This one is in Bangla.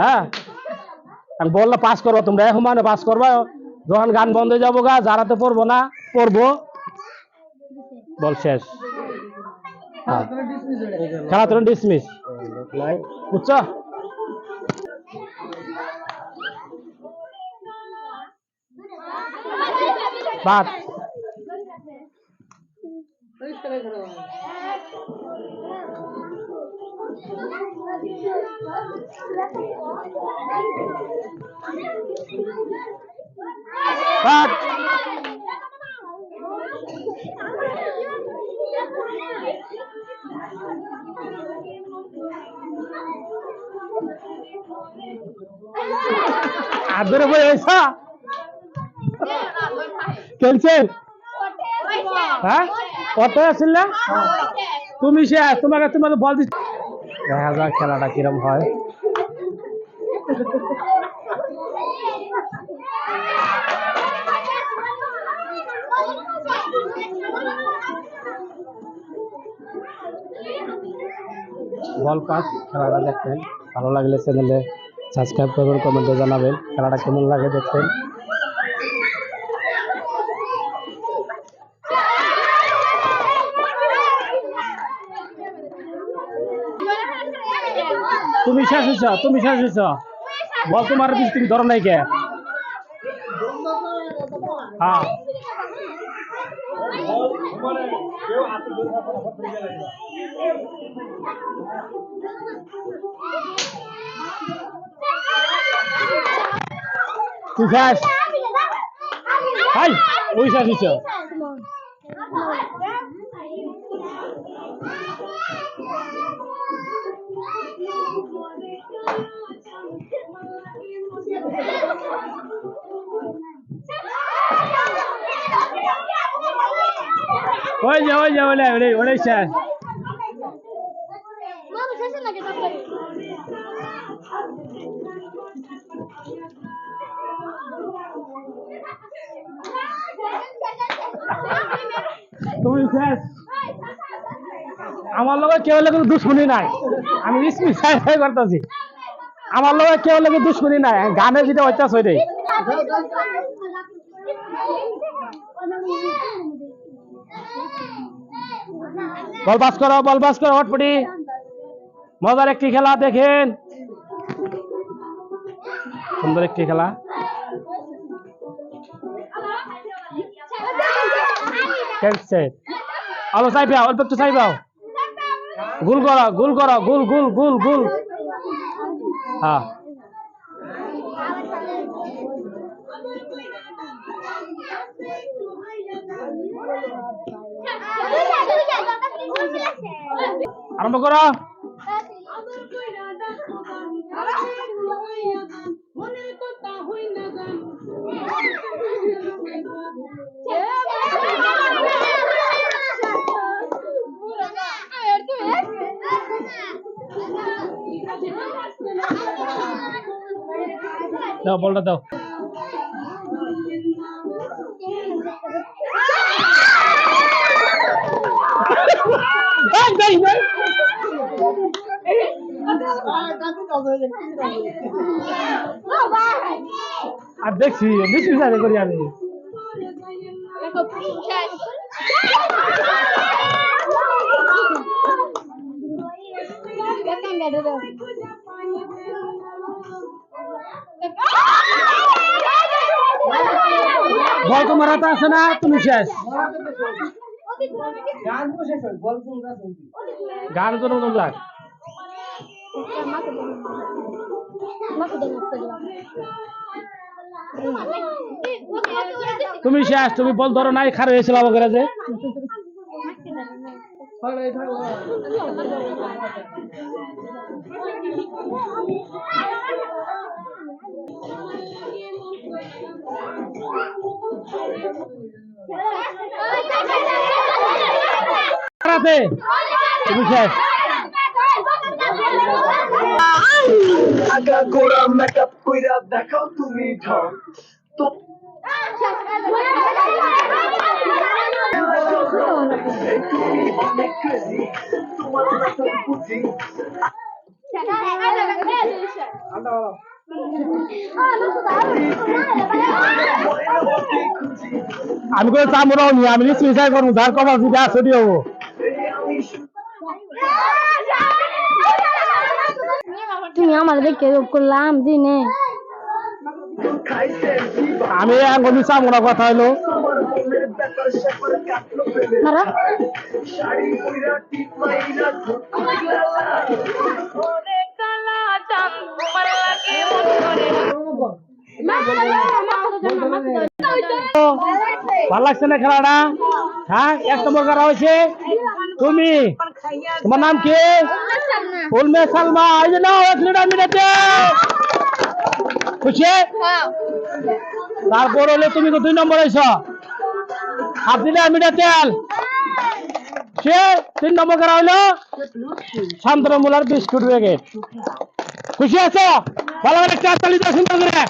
হ্যাঁ? আমি বললাম পাস করব তোমরা। এখন মানে পাস করবা, যখন গান বন্ধ যাব গা যারা তো পড়ব না, পড়ব। বল শেষ। খেলা ডিসমিস বুঝছ? বাদ। বাদ আদরে এসা। খেলছে? হ্যাঁ? কত আসছিল না? তুমি সে তোমাকে তোমাকে বল দিচ্ছি। দেখা যাক খেলাটা কিরম হয়। বল পাস, খেলাটা দেখবেন। ভালো লাগলে চ্যানেলে সাবস্ক্রাইব করবেন কমেন্টে জানাবেন। খেলাটা কেমন লাগে দেখবেন। তুমি শেষ হয়েছ তুমি শেষ হয়েছ বল তোমার দিস তুমি ধরো নাই কে? হ্যাঁ। তুই হাই ওই ওই যে ওই যে মামা শেষে লাগে তারপরে তুমি শেষ। আমার লগে কেউ দুশ্মনী নাই। আমি সাই করতেছি। আমার লগে কেউ লাগে দুশ্মনী নাই গানে যেটা ঐতাস হয়ে দেয় বল পাস করো বল পাস করো হটপটি মজার একটি খেলা, দেখেন। সুন্দর একটি খেলা। আলো চাই পাও অল্প একটু চাই পাও গুল করো গুল করো, গুল গুল গুল গুল। হ্যাঁ। আরম্ভ করো। দাও বলটা দাও। আর দেখছি বেশি সাথে করি আমি বল তোমার হাতে আছে না, তুমি শেষ। গান তো নতুন যাক তুমি শেষ, তুমি বল ধরো নাই খার হয়েছিল আমাকে যে। আগা গোড়া মেকআপ কইরা দেখাও তুমি ঢং। তো তুমি অনেক ক্রেজি তোমার মতো বুঝি আমি কোনো চামড়াও নি আমি সুইসাইড করব যার কমাল দিতে আসতে হব। তুমি আমার দেখে করলাম দিনে। আমি এখন কথা ব্যাপার স্যাপার কাটলো ফেলে মারা। ভালো লাগছে না খেলাটা হ্যাঁ এক নম্বর করা হয়েছে তুমি? তোমার নাম কি? ফুলমে সালমা এই যে নাও এক লিটার মিনিটে খুশি তারপর হলে তুমি তো দুই নম্বর হয়েছ হাফ লিটার মিটার তেল সে তিন নম্বর করা হলো শান্তনমূলার বিস্কুট প্যাকেট খুশি আছো? ভালো করে চার দাও সুন্দর করে।